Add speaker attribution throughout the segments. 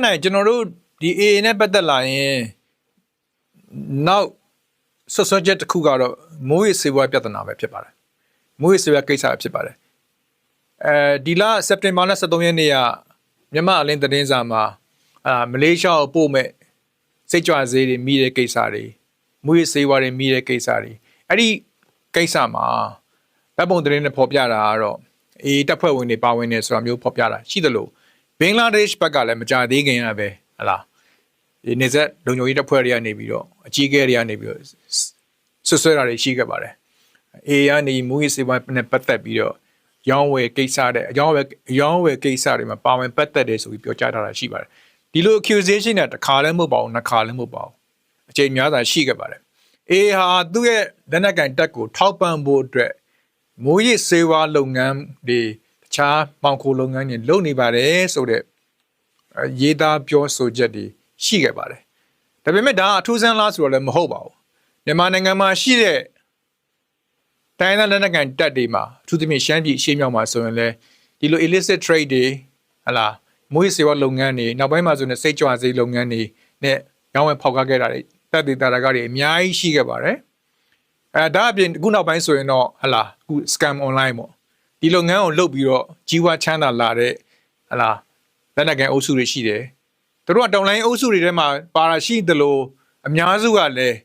Speaker 1: နိုင်ကျွန်တော်တို့ဒီ AA နဲ့ပတ်သက်လာရင်နောက်ဆွဆွချက်တစ်ခုကတော့မိုးရေစေဝါပြဿနာပဲဖြစ်ပါတယ်မိုးရေစေဝါကိစ္စပဲဖြစ်ပါတယ်အဲဒီလစက်တင်ဘာလ23ရက်နေ့ကမြန်မာအလင်းသတင်းစာမှာအာမလေးရှားကိုပို့မဲ့စိတ်ကြွဈေးတွေမိတဲ့ကိစ္စတွေမိုးရေစေဝါတွေမိတဲ့ကိစ္စတွေအဲ့ဒီကိစ္စမှာတပ်ပုံသတင်းနဲ့ဖော်ပြတာကတော့အေးတပ်ဖွဲ့ဝင်တွေပါဝင်နေဆိုတာမျိုးဖော်ပြတာရှိသလို ဘင်္ဂလားဒေ့ရှ်ဘက်ကလည်းမကြသေးခင်ရပဲဟလာဒီနေဆက်လုံခြုံရေးတပ်ဖွဲ့တွေကနေပြီးတော့အကြီးအကဲတွေကနေပြီးတော့ဆွဆွဲတာတွေရှိခဲ့ပါတယ်အေးကနေမူရေးစေဝါနဲ့ပတ်သက်ပြီးတော့ရောင်းဝယ်ကိစ္စတဲ့အရောင်းဝယ်ရောင်းဝယ်ကိစ္စတွေမှာပါဝင်ပတ်သက်တယ်ဆိုပြီးပြောကြားထားတာရှိပါတယ်ဒီလို accusation နဲ့တစ်ခါလည်းမဟုတ်ပါဘူးနှစ်ခါလည်းမဟုတ်ပါဘူးအချိန်များစွာရှိခဲ့ပါတယ်အေးဟာသူ့ရဲ့လက်နက်ကင်တက်ကိုထောက်ပံ့ဖို့အတွက်မိုးရစ်စေဝါလုပ်ငန်းတွေတ ခြားပေါင်ခိုလုပ်ငန်းတွေလုပ်နေပါတယ်ဆိုတဲ့ရေးသားပြောဆိုချက်တွေရှိခဲ့ပါတယ်ဒါပေမဲ့ဒါအထူးဆန်းလားဆိုတော့လည်းမဟုတ်ပါဘူးမြန်မာနိုင်ငံမှာရှိတဲ့တိုင်းဒေသလက်နက်ကန်တပ်တွေမှာအထူးသဖြင့်ရှမ်းပြည်ရှေ့မြောက်မှာဆိုရင်လည်းဒီလို illicit trade တွေဟလာမွေးစေဝါလုပ်ငန်းတွေနောက်ပိုင်းမှာဆိုရင်စိတ်ကြွစေးလုပ်ငန်းတွေနဲ့ရောင်းဝယ်ဖောက်ကားခဲ့တာတွေတပ်တွေတာတာကတွေအများကြီးရှိခဲ့ပါတယ်အဲဒါအပြင်အခုနောက်ပိုင်းဆိုရင်တော့ဟလာအခု scam online ပေါ့ ဒီလုပ်ငန်းကိုလုပ်ပြီးတော့ကြီးဝါချမ်းသာလာတဲ့ဟလာလက်နက်ကန်အုပ်စုတွေရှိတယ်သူတို့ကတောင်လိုင်းအုပ်စုတွေထဲမှာပါရာရှိသလိုအများစုကလည်း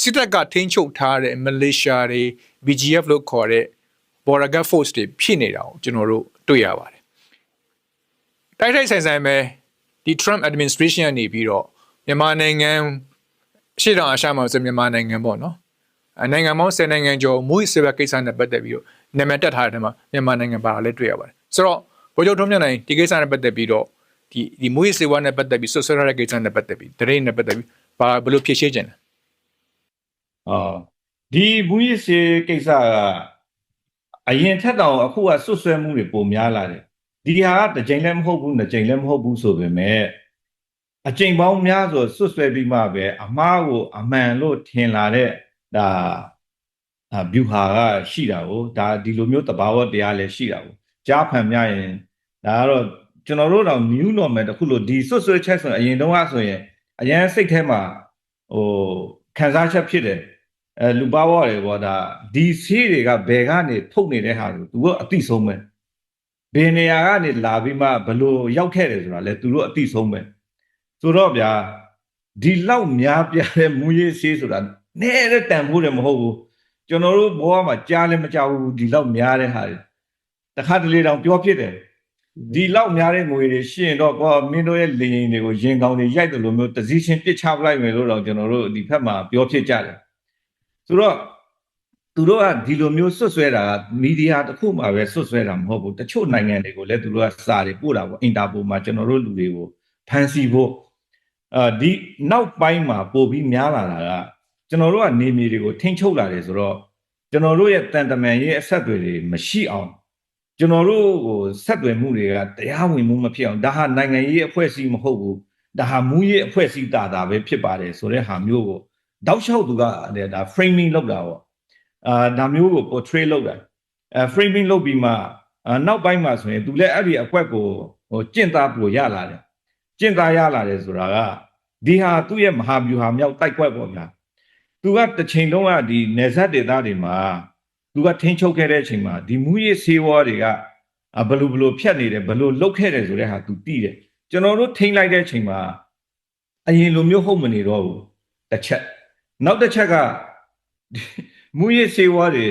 Speaker 1: စစ်တပ်ကထိန်းချုပ်ထားတဲ့မလေးရှားတွေ BGF လို့ခေါ်တဲ့ border guard force တွေဖြစ်နေတာကိုကျွန်တော်တို့တွေ့ရပါတယ်တိုက်တိုက်ဆိုင်ဆိုင်ပဲဒီ Trump administration ကနေပြီးတော့မြန်မာနိုင်ငံရှေ့တောင်အာရှမှာဆိုမြန်မာနိုင်ငံပေါ့နော်အ နိုင်ငံပေါင်း10နိုင်ငံကျော်မူစရကိစ္စနဲ့ပတ်သက်ပြီးတော့နာမည်တက်ထားတဲ့ထဲမှာမြန်မာနိုင်ငံပါလည်းတွေ့ရပါတယ်ဆိုတော့ဗိုလ်ချုပ်ထွန်းမြတ်နိုင်ဒီကိစ္စနဲ့ပတ်သက်ပြီးတော့ဒီဒီမူစေဝါနဲ့ပတ်သက်ပြီးဆွဆွရတဲ့ကိစ္စနဲ့ပတ်သက်ပြီးတရင်နဲ့ပတ်သက်ပြီးဘာဘယ်လိုဖြေရှင်းကြလဲ
Speaker 2: အော်ဒီဘူးရစ်စေကိစ္စကအရင်ထက်တောင်အခုကဆွတ်ဆွဲမှုတွေပုံများလာတယ်ဒီဟာကတစ်ကြိမ်လည်းမဟုတ်ဘူးနှစ်ကြိမ်လည်းမဟုတ်ဘူးဆိုပေမဲ့အကြိမ်ပေါင်းများစွာဆွတ်ဆွဲပြီးမှပဲအမားကိုအမှန်လို့ထင်လာတဲ့ ဒါအဘျူဟာကရှိတာကိုဒါဒီလိုမျိုးတဘာဝတရားလည်းရှိတာကိုကြားဖန်မြရင်ဒါကတော့ကျွန်တော်တို့တော့ new normal တခုလို့ဒီဆွတ်ဆွဲချက်ဆိုရင်အရင်တုန်းကဆိုရင်အရင်စိတ်ထဲမှာဟိုခံစားချက်ဖြစ်တယ်အဲလူပါဝရတယ်ပေါ့ဒါဒီဆေးတွေကဘယ်ကနေထုတ်နေတဲ့ဟာကိုသူကအသိဆုံးပဲဘယ်နေရာကနေလာပြီးမှဘလို့ရောက်ခဲ့တယ်ဆိုတာလဲသူတို့အသိဆုံးပဲဆိုတော့ဗျာဒီလောက်များပြတဲ့မူရေးဆေးဆိုတာ နဲတဲ့တန်ဖိုးတယ်မဟုတ်ဘူးကျွန်တော်တို့ဘဝမှာကြားလည်းမကြားဘူးဒီလောက်များတဲ့ဟာတွေတခါတလေတောင်ပြောဖြစ်တယ်ဒီလောက်များတဲ့ငွေတွေရှင်းတော့ကောမင်းတို့ရဲ့လေရင်တွေကိုရင်ကောင်းတွေရိုက်တယ်လို့မျိုးတစည်းချင်းပစ်ချပလိုက်မယ်လို့တော့ကျွန်တော်တို့ဒီဖက်မှာပြောဖြစ်ကြတယ်ဆိုတော့သူတို့ကဒီလိုမျိုးဆွတ်ဆွဲတာမီဒီယာတစ်ခုမှပဲဆွတ်ဆွဲတာမဟုတ်ဘူးတချို့နိုင်ငံတွေကိုလည်းသူတို့ကစာတွေပို့တာပေါ့အင်တာပိုမှာကျွန်တော်တို့လူတွေကိုဖန်ဆီးဖို့အာဒီနောက်ပိုင်းမှာပို့ပြီးများလာတာက ကျွန်တော်တို့ကနေမြေတွေကိုထိန်းချုပ်လာတယ်ဆိုတော့ကျွန်တော်တို့ရဲ့တန်တမန်ရဲ့အဆက်အသွယ်တွေမရှိအောင်ကျွန်တော်တို့ဟိုဆက်သွယ်မှုတွေကတရားဝင်မှုမဖြစ်အောင်ဒါဟာနိုင်ငံရေးအဖွဲ့အစည်းမဟုတ်ဘူးဒါဟာမူရေးအဖွဲ့အစည်းတာတာပဲဖြစ်ပါတယ်ဆိုတဲ့ဟာမျိုးကိုတောက်လျှောက်သူကဒါ framing လုပ်တာပေါ့အာဒါမျိုးကို portray လုပ်တာအဲ framing လုပ်ပြီးမှနောက်ပိုင်းမှာဆိုရင်သူလည်းအဲ့ဒီအကွက်ကိုဟိုကျင့်သားပို့ရလာတယ်ကျင့်သားရလာတယ်ဆိုတာကဒီဟာသူ့ရဲ့မဟာဗျူဟာမြောက်တိုက်ကွက်ပေါ့ဗျာ သူကတစ်ချိန်လုံးကဒီနေဆက်ဒေသတွေမှာသူကထင်းချုပ်ခဲ့တဲ့အချိန်မှာဒီမူရစ်ဆေးဝါးတွေကဘလူဘလူဖြတ်နေတယ်ဘလူလုတ်ခဲ့တယ်ဆိုတဲ့ဟာသူသိတယ်ကျွန်တော်တို့ထိန်းလိုက်တဲ့အချိန်မှာအရင်လိုမျိုးဟုတ်မနေတော့ဘူးတစ်ချက်နောက်တစ်ချက်ကမူရစ်ဆေးဝါးတွေ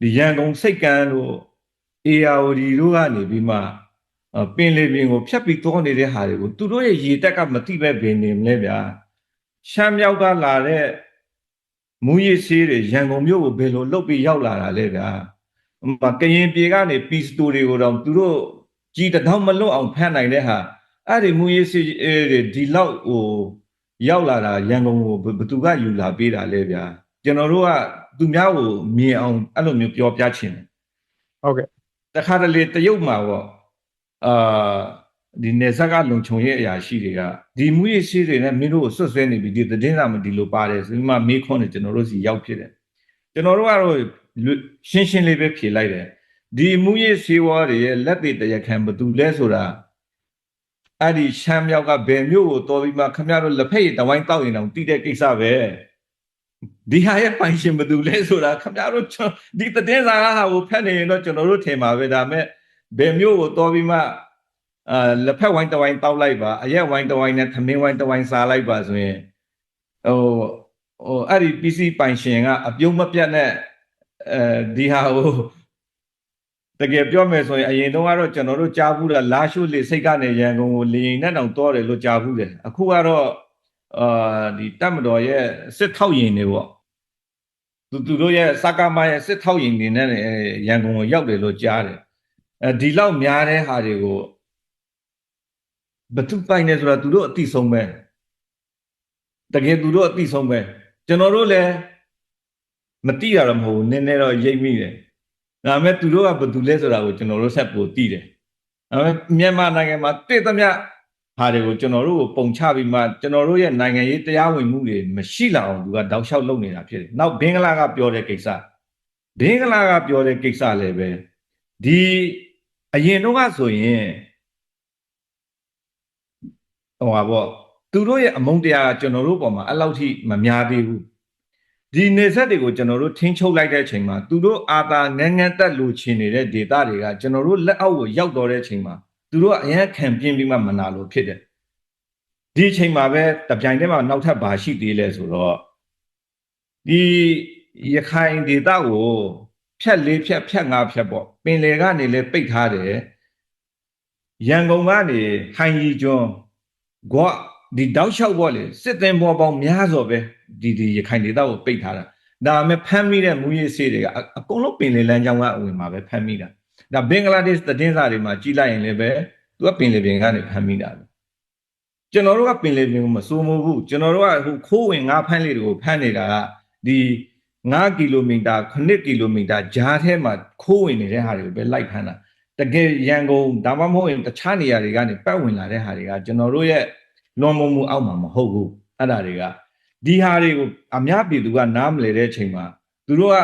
Speaker 2: ဒီရန်ကုန်စိတ်ကန်းလို့ ARD တို့ကနေပြီးမှပင်လေပင်ကိုဖြတ်ပြီးသွားနေတဲ့ဟာတွေကိုသူတို့ရဲ့ရေတက်ကမတိပဲပင်နေမလဲဗျာရှမ်းမြောက်ကလာတဲ့ မူရစ်ဆေးတွေရန်ကုန်မြို့ကိုဘယ်လိုလုတ်ပြီးရောက်လာတာလဲဗျာကရင်ပြေကနေပီစတိုတွေကိုတော့သူတို့ကြီးတောင်မလွတ်အောင်ဖမ်းနိုင်တဲ့ဟာအဲ့ဒီမူရစ်ဆေးတွေဒီလောက်ဟိုရောက်လာတာရန်ကုန်ကိုဘသူကယူလာပေးတာလဲဗျာကျွန်တော်တို့ကသူများကိုမြင်အောင်အဲ့လိုမျိုးပြောပြချင်တယ်
Speaker 1: ဟုတ်ကဲ့
Speaker 2: တခါတလေတရုတ်မှာပေါ့အာ ဒီနေဆက်ကလုံခြုံရေးအရာရှိတွေကဒီမူရရှိတွေနဲ့မင်းတို့ကိုဆွတ်ဆွဲနေပြီဒီသတင်းစာမဒီလိုပါတယ်ဆိုပြီးမှမေးခွန်းနဲ့ကျွန်တော်တို့စီရောက်ဖြစ်တယ်ကျွန်တော်တို့ကတော့ရှင်းရှင်းလေးပဲဖြေလိုက်တယ်ဒီမူရရှိဝါတွေရဲ့လက်သေးတရားခံဘသူလဲဆိုတာအဲ့ဒီရှမ်းမြောက်ကဘယ်မျိုးကိုတော်ပြီးမှခမရတို့လက်ဖက်ရည်တဝိုင်းတောက်ရင်တောင်တိတဲ့ကိစ္စပဲဒီဟာရဲ့ပိုင်ရှင်ဘယ်သူလဲဆိုတာခမရတို့ကျွန်ဒီတည်င်းစာကဟာကိုဖတ်နေရင်တော့ကျွန်တော်တို့ထင်ပါပဲဒါပေမဲ့ဘယ်မျိုးကိုတော်ပြီးမှ အာလက်ဖက်ဝိုင်းတဝိုင်းတောက်လိုက်ပါအရက်ဝိုင်းတဝိုင်းနဲ့သမင်းဝိုင်းတဝိုင်းစားလိုက်ပါဆိုရင်ဟိုဟိုအဲ့ဒီ PC ပိုင်ရှင်ကအပြုံးမပြတ်နဲ့အဲဒီဟာကိုတကယ်ပြောမယ်ဆိုရင်အရင်တုန်းကတော့ကျွန်တော်တို့ကြားဘူးတာလာရှုလေစိတ်ကနေရန်ကုန်ကိုလေရင်နဲ့တောင်တောတယ်လို့ကြားဘူးတယ်အခုကတော့အာဒီတပ်မတော်ရဲ့စစ်ထောက်ရင်တွေပေါ့သူသူတို့ရဲ့စကားမရဲ့စစ်ထောက်ရင်တွေနဲ့အဲရန်ကုန်ကိုရောက်တယ်လို့ကြားတယ်အဲဒီလောက်များတဲ့ဟာတွေကို ဘသူပိုင်နေဆိုတာသူတို့အတိဆုံးပဲတကယ်သူတို့အတိဆုံးပဲကျွန်တော်တို့လည်းမတိရတော့မဟုတ်ဘူးနည်းနည်းတော့ရိပ်မိတယ်ဒါပေမဲ့သူတို့ကဘာတူလဲဆိုတာကိုကျွန်တော်တို့ဆက်ပိုသိတယ်။ဒါပေမဲ့မြန်မာနိုင်ငံမှာတည်သမျှဟာတွေကိုကျွန်တော်တို့ကိုပုံချပြီးမှကျွန်တော်တို့ရဲ့နိုင်ငံရေးတရားဝင်မှုတွေမရှိလာအောင်သူကတောက်လျှောက်လုပ်နေတာဖြစ်တယ်။နောက်ဘင်္ဂလားကပြောတဲ့ကိစ္စဘင်္ဂလားကပြောတဲ့ကိစ္စလည်းပဲဒီအရင်တော့ကဆိုရင် ဟိုပါပေါ့သူတို့ရဲ့အမုန်းတရားကကျွန်တော်တို့ပေါ်မှာအဲ့လောက်ထိမများသေးဘူး။ဒီနေဆက်တွေကိုကျွန်တော်တို့ထိန်းချုပ်လိုက်တဲ့အချိန်မှာသူတို့အာသာငန်းငန်းတက်လို့ချင်နေတဲ့ဒေတာတွေကကျွန်တော်တို့လက်အောက်ကိုရောက်တော့တဲ့အချိန်မှာသူတို့ကအရန်ခံပြင်းပြီးမှမနာလို့ဖြစ်တယ်ဒီအချိန်မှာပဲတပြိုင်တည်းမှာနောက်ထပ်ဘာရှိသေးလဲဆိုတော့ဒီရခိုင်ဒေတာကိုဖြတ်လေးဖြတ်ဖြတ်ငါဖြတ်ပေါ့ပင်လေကနေလဲပိတ်ထားတယ်ရန်ကုန်ကနေဟိုင်ရီကျွန်း ဂွဒီတောက်လျှောက်ပေါ့လေစစ်သင်ဘောပေါင်းများစွာပဲဒီဒီရခိုင်ဒေသကိုပိတ်ထားတာဒါပေမဲ့ဖမ်းမိတဲ့မူရစ်ဆေးတွေကအအကုန်လုံးပင်လယ်လမ်းကြောင်းကအဝင်မှာပဲဖမ်းမိတာဒါဘင်္ဂလားဒေ့ရှ်သတင်းစာတွေမှာကြီးလိုက်ရင်လည်းပဲသူကပင်လယ်ပြင်ကနေဖမ်းမိတာပဲကျွန်တော်တို့ကပင်လယ်ပြင်ကိုမစိုးမိုးဘူးကျွန်တော်တို့ကဟိုခိုးဝင်ငါးဖမ်းလေးတွေကိုဖမ်းနေတာကဒီ9ကီလိုမီတာ9ကီလိုမီတာကြားထဲမှာခိုးဝင်နေတဲ့ဟာတွေကိုပဲလိုက်ဖမ်းတာ တကယ်ရန်ကုန်ဒါမှမဟုတ်ရင်တခြားနေရာတွေကနေပတ်ဝင်လာတဲ့ဟာတွေကကျွန်တော်တို့ရဲ့လွန်မုံမှုအောက်မှာမဟုတ်ဘူးအဲ့ဒါတွေကဒီဟာတွေကိုအများပြည်သူကနားမလည်တဲ့အချိန်မှာသူတို့က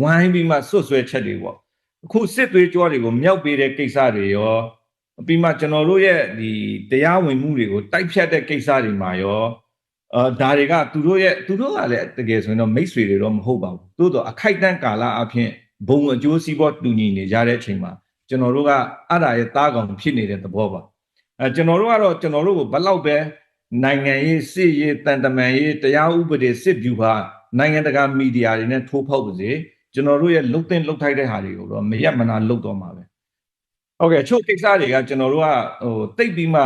Speaker 2: ဝိုင်းပြီးမှဆွတ်ဆွဲချက်တွေပေါ့အခုစစ်သွေးကြောတွေကိုမြောက်ပေးတဲ့ကိစ္စတွေရောပြီးမှကျွန်တော်တို့ရဲ့ဒီတရားဝင်မှုတွေကိုတိုက်ဖြတ်တဲ့ကိစ္စတွေမှာရောအာဒါတွေကသူတို့ရဲ့သူတို့ကလည်းတကယ်ဆိုရင်တော့မိတ်ဆွေတွေတော့မဟုတ်ပါဘူးသို့တော့အခိုက်အတန့်ကာလအဖြစ်ဘုံအကျိုးစီးပွားတူညီနေကြတဲ့အချိန်မှာ ကျွန်တော်တို့ကအဲ့ဒါရဲ့တားကောင်ဖြစ်နေတဲ့သဘောပါအဲကျွန်တော်တို့ကတော့ကျွန်တော်တို့ကိုဘလောက်ပဲနိုင်ငံရေးစစ်ရေးတန်တမန်ရေးတရားဥပဒေစစ်ဗျူဟာနိုင်ငံတကာမီဒီယာတွေနဲ့ထိုးဖောက်ပါစေကျွန်တော်တို့ရဲ့လုတ်တင်လုတ်ထိုက်တဲ့ဟာတွေကိုတော့မရက်မနာလုတ်တော့မှာပဲဟုတ်ကဲ့ချို့ကိစ္စတွေကကျွန်တော်တို့ကဟိုတိတ်ပြီးမှ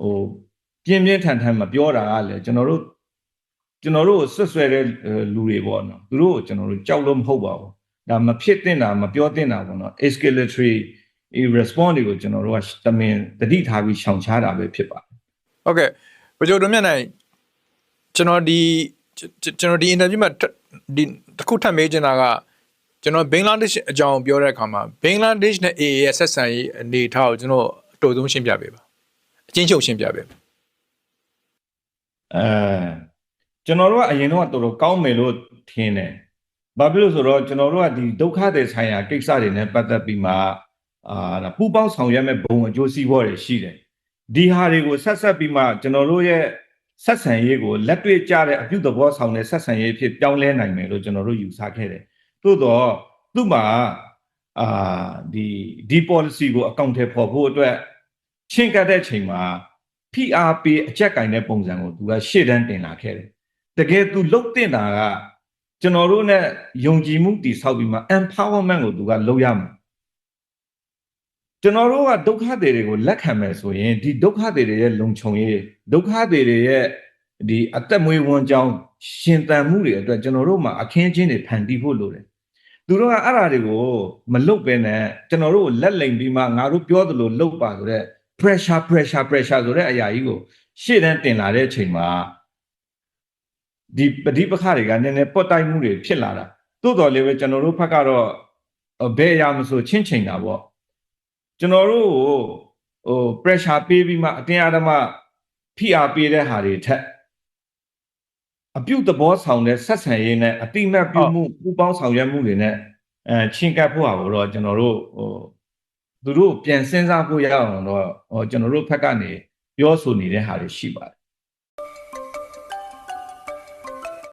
Speaker 2: ဟိုပြင်းပြင်းထန်ထန်မပြောတာကလည်းကျွန်တော်တို့ကျွန်တော်တို့ဆွတ်ဆွဲတဲ့လူတွေပေါ့နော်သူတို့ကိုကျွန်တော်တို့ကြောက်လို့မဟုတ်ပါဘူး ဒါမဖြစ်တင်တာမပြောတင်တာပေါ့နော် escalatory ဒီ response တွေကိုကျွန်တော်တို့ကတမင်တတိထားပြီးရှောင်ရှားတာပဲဖြစ်ပါတယ်
Speaker 1: ဟုတ်ကဲ့ဘယ်လိုတို့မြတ်နိုင်ကျွန်တော်ဒီကျွန်တော်ဒီ interview မှာဒီတစ်ခုထပ်မေးချင်တာကကျွန်တော်ဘင်္ဂလားဒေ့ရှ်အကြောင်းပြောတဲ့အခါမှာဘင်္ဂလားဒေ့ရှ်နဲ့ AA ရဲ့ဆက်ဆံရေးအနေအထားကိုကျွန်တော်အတူဆုံးရှင်းပြပေးပါအချင်းချုပ်ရှင်းပြပေးပါ
Speaker 2: အဲကျွန်တော်တို့ကအရင်တော့တော်တော်ကောင်းမယ်လို့ထင်တယ် ဘာဖြစ်လို့ဆိုတော့ကျွန်တော်တို့ကဒီဒုက္ခတွေဆိုင်ရာကိစ္စတွေနဲ့ပတ်သက်ပြီးမှအာဒါပူပေါင်းဆောင်ရွက်မဲ့ဘုံအကျိုးစီးပွားတွေရှိတယ်ဒီဟာတွေကိုဆက်ဆက်ပြီးမှကျွန်တော်တို့ရဲ့ဆက်ဆံရေးကိုလက်တွေ့ကျတဲ့အပြုသဘောဆောင်တဲ့ဆက်ဆံရေးဖြစ်ပြောင်းလဲနိုင်မယ်လို့ကျွန်တော်တို့ယူဆခဲ့တယ်သို့တော့သူ့မှာအာဒီဒီ policy ကိုအကောင့်ထဲပေါ်ဖို့အတွက်ချင်းကပ်တဲ့ချိန်မှာ PRP အကြက်ကင်တဲ့ပုံစံကိုသူကရှေ့တန်းတင်လာခဲ့တယ်တကယ်သူလုတ်တင်တာက ကျွန်တော်တို့ ਨੇ ယုံကြည်မှုတည်ဆောက်ပြီးမှ empowerment ကိုသူကလုပ်ရမှာကျွန်တော်တို့ကဒုက္ခတွေတွေကိုလက်ခံမယ်ဆိုရင်ဒီဒုက္ခတွေရဲ့လုံခြုံရေးဒုက္ခတွေရဲ့ဒီအသက်မွေးဝမ်းကြောင်းရှင်သန်မှုတွေအတွက်ကျွန်တော်တို့မှာအခင်းချင်းတွေဖန်တီးဖို့လိုတယ်သူတို့ကအဲ့ဓာတွေကိုမလုတ်ပဲနဲ့ကျွန်တော်တို့ကိုလက်လိမ်ပြီးမှငါတို့ပြောသလိုလုတ်ပါဆိုတော့ pressure pressure pressure ဆိုတဲ့အရာကြီးကိုရှေ့တန်းတင်လာတဲ့အချိန်မှာ ဒီပဋိပက္ခတွေကနည်းနည်းပွတ်တိုက်မှုတွေဖြစ်လာတာသို့တော်လည်းပဲကျွန်တော်တို့ဘက်ကတော့ဘယ်အရာမဆိုချင်းချိန်တာပေါ့ကျွန်တော်တို့ကိုဟို pressure ပေးပြီးမှအတင်းအဓမ္မဖိအားပေးတဲ့ဟာတွေထက်အပြုတ်သဘောဆောင်တဲ့ဆက်ဆံရေးနဲ့အတိမတ်ပြုမှုပူပေါင်းဆောင်ရွက်မှုတွေနဲ့အဲချင်းကပ်ဖို့ဟာကိုတော့ကျွန်တော်တို့ဟိုသူတို့ပြန်စဉ်းစားဖို့ရအောင်တော့ဟောကျွန်တော်တို့ဘက်ကနေပြောဆိုနေတဲ့ဟာတွေရှိပါတယ်